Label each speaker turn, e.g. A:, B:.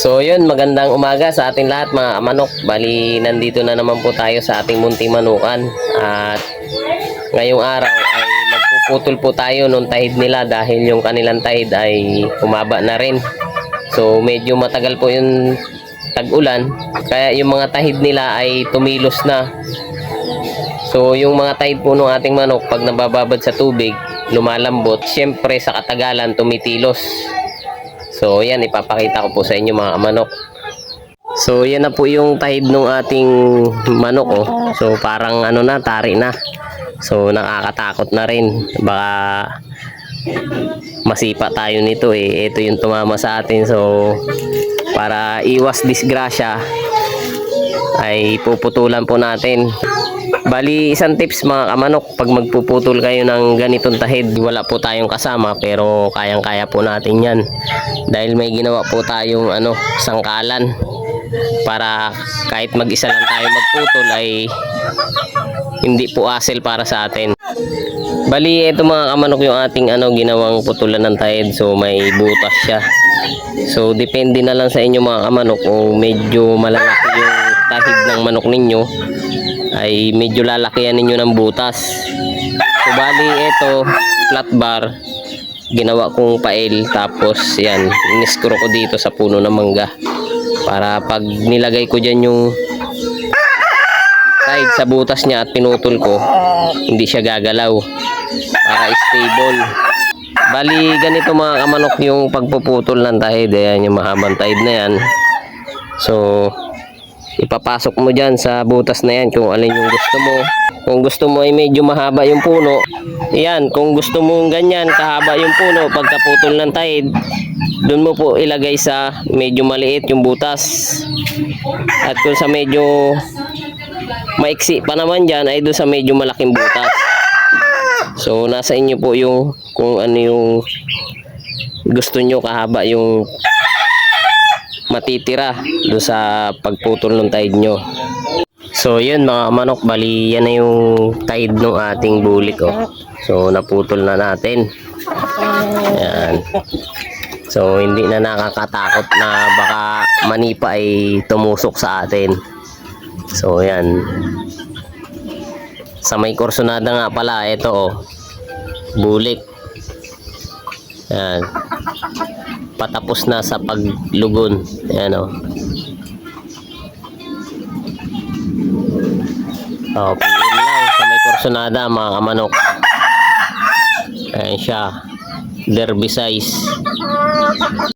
A: So yun, magandang umaga sa ating lahat mga manok. Bali, nandito na naman po tayo sa ating munting manukan. At ngayong araw ay magpuputol po tayo nung tahid nila dahil yung kanilang tahid ay humaba na rin. So medyo matagal po yung tag-ulan. Kaya yung mga tahid nila ay tumilos na. So yung mga tahid po ng ating manok pag nabababad sa tubig, lumalambot. Siyempre sa katagalan tumitilos. So yan ipapakita ko po sa inyo mga manok. So yan na po yung tahid ng ating manok oh. So parang ano na tari na. So nakakatakot na rin. Baka masipa tayo nito eh. Ito yung tumama sa atin. So para iwas disgrasya ay puputulan po natin. Bali, isang tips mga kamanok, pag magpuputol kayo ng ganitong tahid, wala po tayong kasama pero kayang-kaya po natin yan. Dahil may ginawa po tayong ano, sangkalan para kahit mag-isa lang tayo magputol ay hindi po asel para sa atin. Bali, ito mga kamanok yung ating ano, ginawang putulan ng tahid. So, may butas siya. So, depende na lang sa inyo mga kamanok kung medyo malalaki yung tahid ng manok ninyo ay medyo lalakihan ninyo ng butas. So, bali, ito, flat bar, ginawa kong pail, tapos, yan, iniskro ko dito sa puno ng mangga. Para pag nilagay ko dyan yung side sa butas niya at pinutol ko, hindi siya gagalaw. Para stable. Bali, ganito mga kamanok yung pagpuputol ng tahid. Ayan, yung mahabang tahid na yan. So, ipapasok mo dyan sa butas na yan kung alin yung gusto mo. Kung gusto mo ay medyo mahaba yung puno, yan, kung gusto mo ganyan, kahaba yung puno, pagkaputol ng tahid, doon mo po ilagay sa medyo maliit yung butas. At kung sa medyo maiksi pa naman dyan, ay doon sa medyo malaking butas. So, nasa inyo po yung kung ano yung gusto nyo kahaba yung matitira doon sa pagputol ng tide nyo. So, yun mga manok, bali yan na yung tide ng ating bulik. Oh. So, naputol na natin. Yan. So, hindi na nakakatakot na baka manipa ay tumusok sa atin. So, yan. Sa may korsonada nga pala, ito oh. Bulik. Yan. Patapos na sa paglugon. Yan oh. Oh, PM lang sa may korsonada mga kamanok. Ayan siya. Derby size.